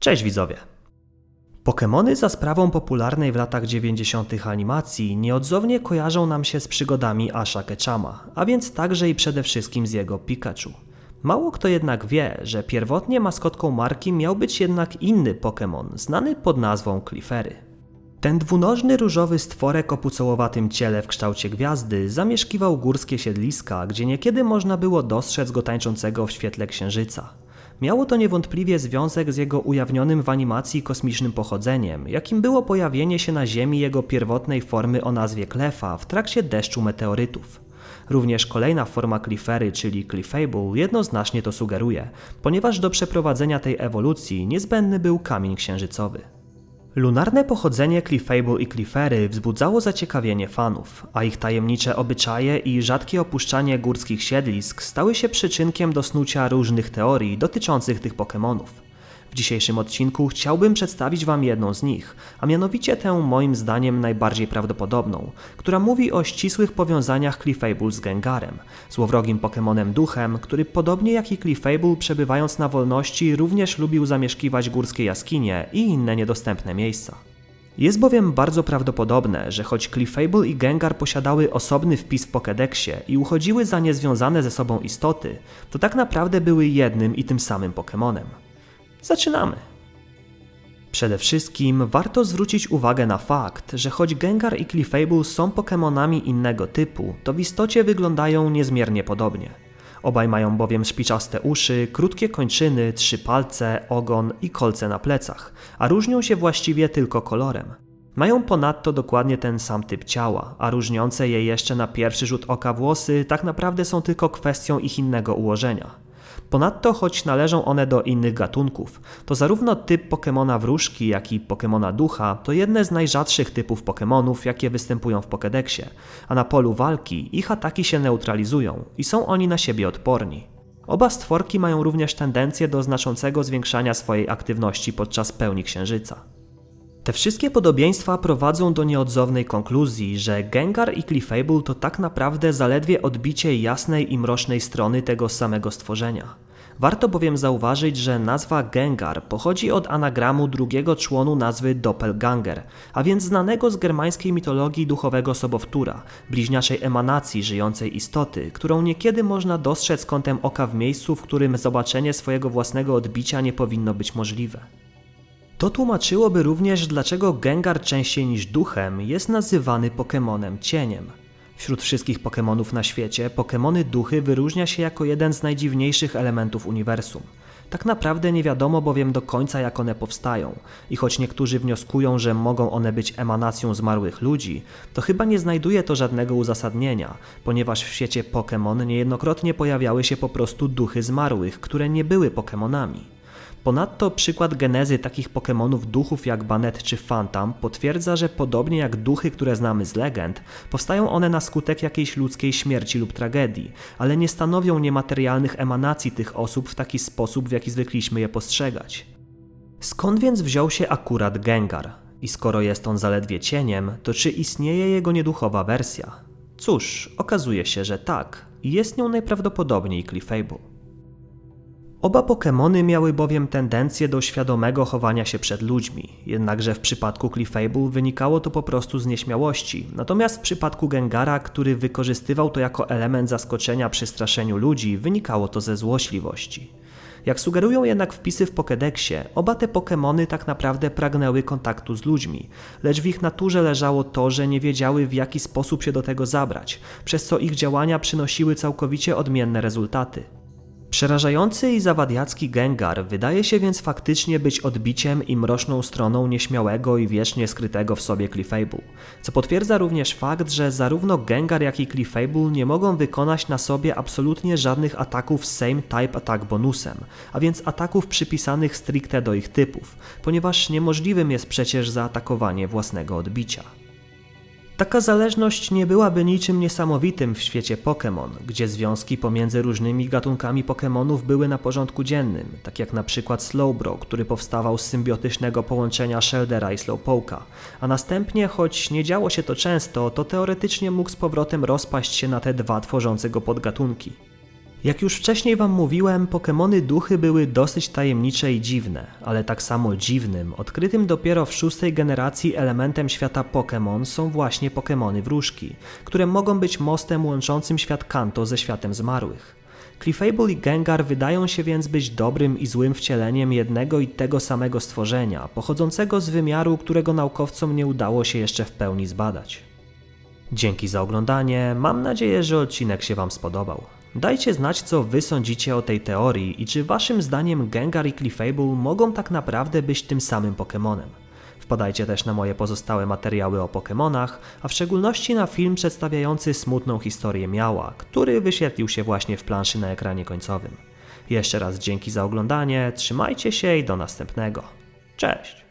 Cześć widzowie! Pokémony za sprawą popularnej w latach 90. animacji nieodzownie kojarzą nam się z przygodami Asha Ketchama, a więc także i przede wszystkim z jego Pikachu. Mało kto jednak wie, że pierwotnie maskotką marki miał być jednak inny Pokémon, znany pod nazwą Clifery. Ten dwunożny różowy stworek o pucołowatym ciele w kształcie gwiazdy zamieszkiwał górskie siedliska, gdzie niekiedy można było dostrzec go tańczącego w świetle księżyca. Miało to niewątpliwie związek z jego ujawnionym w animacji kosmicznym pochodzeniem, jakim było pojawienie się na Ziemi jego pierwotnej formy o nazwie Klefa w trakcie deszczu meteorytów. Również kolejna forma Clifery, czyli Clefable, jednoznacznie to sugeruje, ponieważ do przeprowadzenia tej ewolucji niezbędny był kamień księżycowy. Lunarne pochodzenie Clefable i Clefery wzbudzało zaciekawienie fanów, a ich tajemnicze obyczaje i rzadkie opuszczanie górskich siedlisk stały się przyczynkiem do snucia różnych teorii dotyczących tych Pokémonów. W dzisiejszym odcinku chciałbym przedstawić Wam jedną z nich, a mianowicie tę moim zdaniem najbardziej prawdopodobną, która mówi o ścisłych powiązaniach Clefable z Gengarem, złowrogim Pokémonem duchem, który podobnie jak i Clefable przebywając na wolności również lubił zamieszkiwać górskie jaskinie i inne niedostępne miejsca. Jest bowiem bardzo prawdopodobne, że choć Clefable i Gengar posiadały osobny wpis w Pokédexie i uchodziły za niezwiązane ze sobą istoty, to tak naprawdę były jednym i tym samym Pokémonem. Zaczynamy! Przede wszystkim warto zwrócić uwagę na fakt, że choć Gengar i Clefable są Pokémonami innego typu, to w istocie wyglądają niezmiernie podobnie. Obaj mają bowiem szpiczaste uszy, krótkie kończyny, trzy palce, ogon i kolce na plecach, a różnią się właściwie tylko kolorem. Mają ponadto dokładnie ten sam typ ciała, a różniące je jeszcze na pierwszy rzut oka włosy tak naprawdę są tylko kwestią ich innego ułożenia. Ponadto, choć należą one do innych gatunków, to zarówno typ Pokemona wróżki, jak i Pokemona ducha to jedne z najrzadszych typów Pokemonów, jakie występują w Pokédexie, a na polu walki ich ataki się neutralizują i są oni na siebie odporni. Oba stworki mają również tendencję do znaczącego zwiększania swojej aktywności podczas pełni księżyca. Te wszystkie podobieństwa prowadzą do nieodzownej konkluzji, że Gengar i Clefable to tak naprawdę zaledwie odbicie jasnej i mrocznej strony tego samego stworzenia. Warto bowiem zauważyć, że nazwa Gengar pochodzi od anagramu drugiego członu nazwy Doppelganger, a więc znanego z germańskiej mitologii duchowego sobowtóra, bliźniaczej emanacji żyjącej istoty, którą niekiedy można dostrzec kątem oka w miejscu, w którym zobaczenie swojego własnego odbicia nie powinno być możliwe. To tłumaczyłoby również, dlaczego Gengar częściej niż duchem jest nazywany Pokemonem cieniem. Wśród wszystkich Pokemonów na świecie, Pokemony duchy wyróżnia się jako jeden z najdziwniejszych elementów uniwersum. Tak naprawdę nie wiadomo bowiem do końca jak one powstają i choć niektórzy wnioskują, że mogą one być emanacją zmarłych ludzi, to chyba nie znajduje to żadnego uzasadnienia, ponieważ w świecie Pokémon niejednokrotnie pojawiały się po prostu duchy zmarłych, które nie były Pokémonami. Ponadto przykład genezy takich Pokémonów duchów jak Banet czy Phantom potwierdza, że podobnie jak duchy, które znamy z legend, powstają one na skutek jakiejś ludzkiej śmierci lub tragedii, ale nie stanowią niematerialnych emanacji tych osób w taki sposób, w jaki zwykliśmy je postrzegać. Skąd więc wziął się akurat Gengar? I skoro jest on zaledwie cieniem, to czy istnieje jego nieduchowa wersja? Cóż, okazuje się, że tak, i jest nią najprawdopodobniej Clefable. Oba Pokémony miały bowiem tendencję do świadomego chowania się przed ludźmi, jednakże w przypadku Clefable wynikało to po prostu z nieśmiałości, natomiast w przypadku Gengara, który wykorzystywał to jako element zaskoczenia przy straszeniu ludzi, wynikało to ze złośliwości. Jak sugerują jednak wpisy w Pokédexie, oba te Pokémony tak naprawdę pragnęły kontaktu z ludźmi, lecz w ich naturze leżało to, że nie wiedziały w jaki sposób się do tego zabrać, przez co ich działania przynosiły całkowicie odmienne rezultaty. Przerażający i zawadiacki Gengar wydaje się więc faktycznie być odbiciem i mroczną stroną nieśmiałego i wiecznie skrytego w sobie Clefable, co potwierdza również fakt, że zarówno Gengar jak i Clefable nie mogą wykonać na sobie absolutnie żadnych ataków z Same Type Attack bonusem, a więc ataków przypisanych stricte do ich typów, ponieważ niemożliwym jest przecież zaatakowanie własnego odbicia. Taka zależność nie byłaby niczym niesamowitym w świecie Pokémon, gdzie związki pomiędzy różnymi gatunkami Pokémonów były na porządku dziennym, tak jak na przykład Slowbro, który powstawał z symbiotycznego połączenia Sheldera i Slowpoke'a, a następnie, choć nie działo się to często, to teoretycznie mógł z powrotem rozpaść się na te dwa tworzące go podgatunki. Jak już wcześniej wam mówiłem, Pokémony duchy były dosyć tajemnicze i dziwne, ale tak samo dziwnym, odkrytym dopiero w szóstej generacji elementem świata Pokémon są właśnie Pokémony wróżki, które mogą być mostem łączącym świat Kanto ze światem zmarłych. Clefable i Gengar wydają się więc być dobrym i złym wcieleniem jednego i tego samego stworzenia, pochodzącego z wymiaru, którego naukowcom nie udało się jeszcze w pełni zbadać. Dzięki za oglądanie, mam nadzieję, że odcinek się Wam spodobał. Dajcie znać, co Wy sądzicie o tej teorii i czy Waszym zdaniem Gengar i Clefable mogą tak naprawdę być tym samym Pokémonem. Wpadajcie też na moje pozostałe materiały o Pokémonach, a w szczególności na film przedstawiający smutną historię Miała, który wyświetlił się właśnie w planszy na ekranie końcowym. Jeszcze raz dzięki za oglądanie, trzymajcie się i do następnego. Cześć!